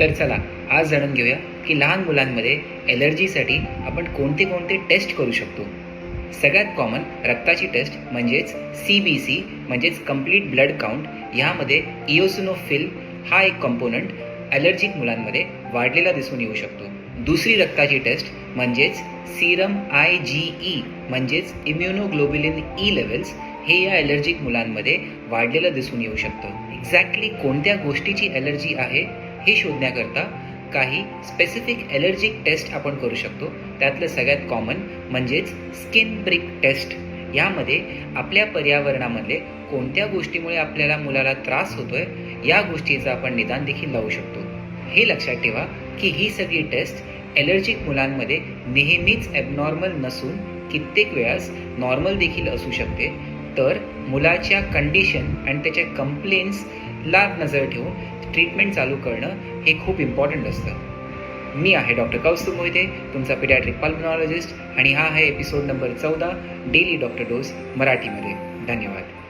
तर चला आज जाणून घेऊया की लहान मुलांमध्ये एलर्जीसाठी आपण कोणते कोणते टेस्ट करू शकतो. सगळ्यात कॉमन रक्ताची टेस्ट म्हणजेच सी बी सी म्हणजेच कंप्लीट ब्लड काउंट ह्यामध्ये इओसिनोफिल हा एक कंपोनंट ॲलर्जिक मुलांमध्ये वाढलेला दिसून येऊ शकतो. दुसरी रक्ताची टेस्ट म्हणजेच सीरम आय जी ई म्हणजेच इम्युनोग्लोबुलिन ई लेवल्स हे या ॲलर्जिक मुलांमध्ये वाढलेलं दिसून येऊ शकतं. एक्झॅक्टली कोणत्या गोष्टीची ॲलर्जी आहे? हे शोधण्याकरता काही स्पेसिफिक ॲलर्जिक टेस्ट आपण करू शकतो. त्यातलं सगळ्यात कॉमन म्हणजेच स्किन ब्रिक टेस्ट यामध्ये आपल्या पर्यावरणामध्ये कोणत्या गोष्टीमुळे आपल्याला मुलाला त्रास होतोय या गोष्टीचं आपण निदान देखील लावू शकतो. हे लक्षात ठेवा की ही सगळी टेस्ट ॲलर्जिक मुलांमध्ये नेहमीच ॲबनॉर्मल नसून कित्येक वेळास नॉर्मल देखील असू शकते. तर मुलाच्या कंडिशन आणि त्याच्या कंप्लेंट्स कंप्लेंट्सला नजर ठेवून ट्रीटमेंट चालू करणं हे खूप इम्पॉर्टंट असतं. मी आहे डॉक्टर कौस्तुभ मोहिते तुमचा पिडॅट्रिक पल्मनॉलॉजिस्ट आणि हा आहे एपिसोड नंबर चौदा डेली डॉक्टर डोस मराठीमध्ये. धन्यवाद.